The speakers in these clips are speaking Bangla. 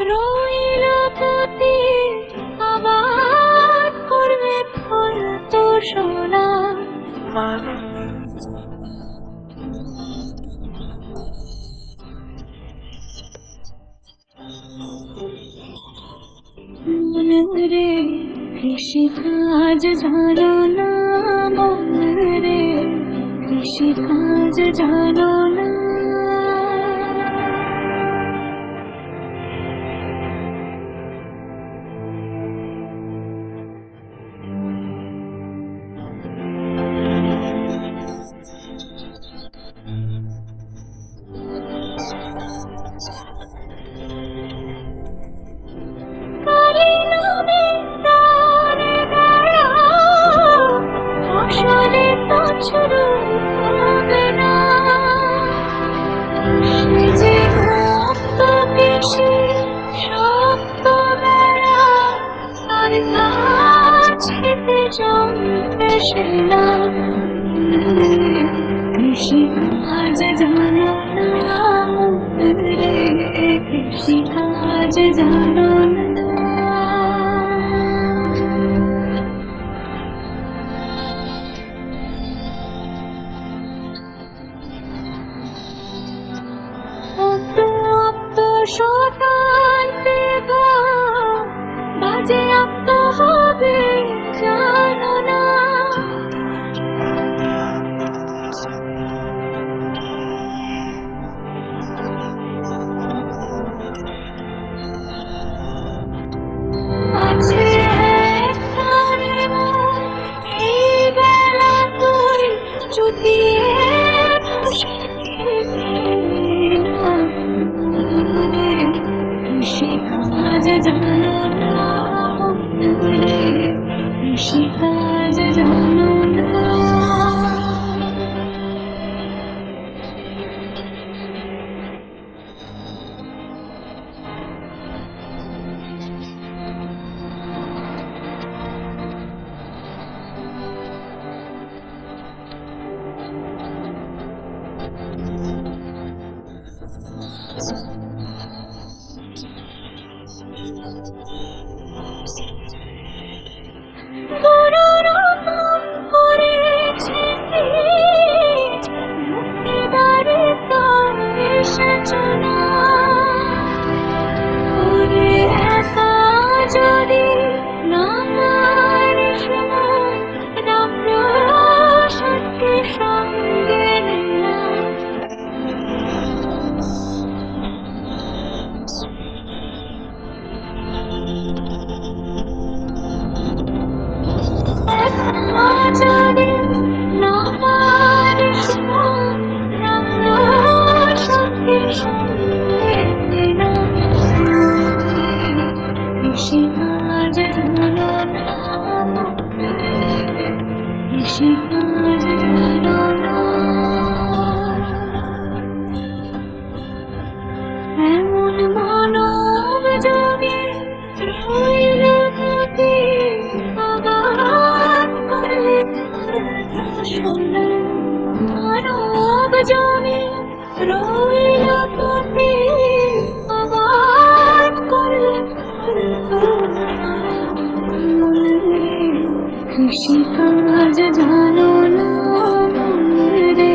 রইল তাতে আবার করবে ফুল তো সোনা। রে কৃষি কাজ ঝালো না রে কৃষি কাজ ঝালো কৃষ্ণ কৃষ্ণ জানো নাম রে কৃষ্ণ জানো শোকান্তে বাজে আত্মা হবে She has it on কৃষি কাজ জানো না রে?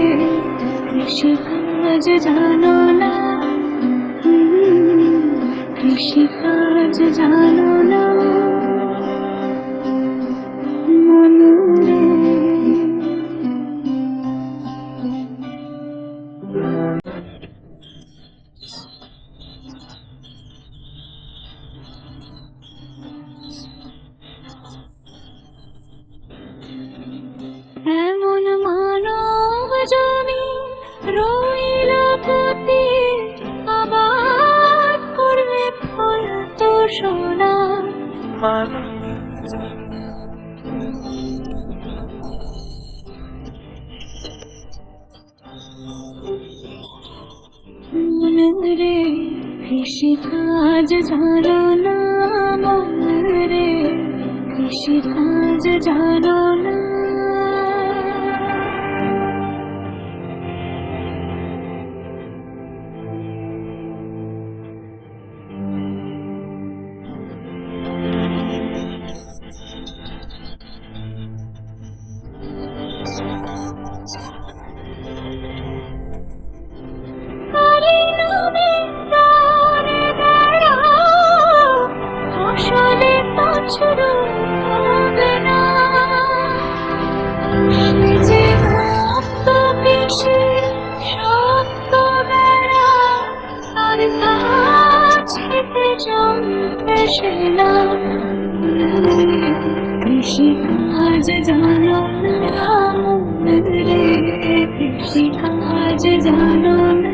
কৃষি কাজ জানো না? কৃষি কাজ জানো না mano. मन रे झाला ना না কৃষি কাজ জানো না রে কৃষি কাজ জানো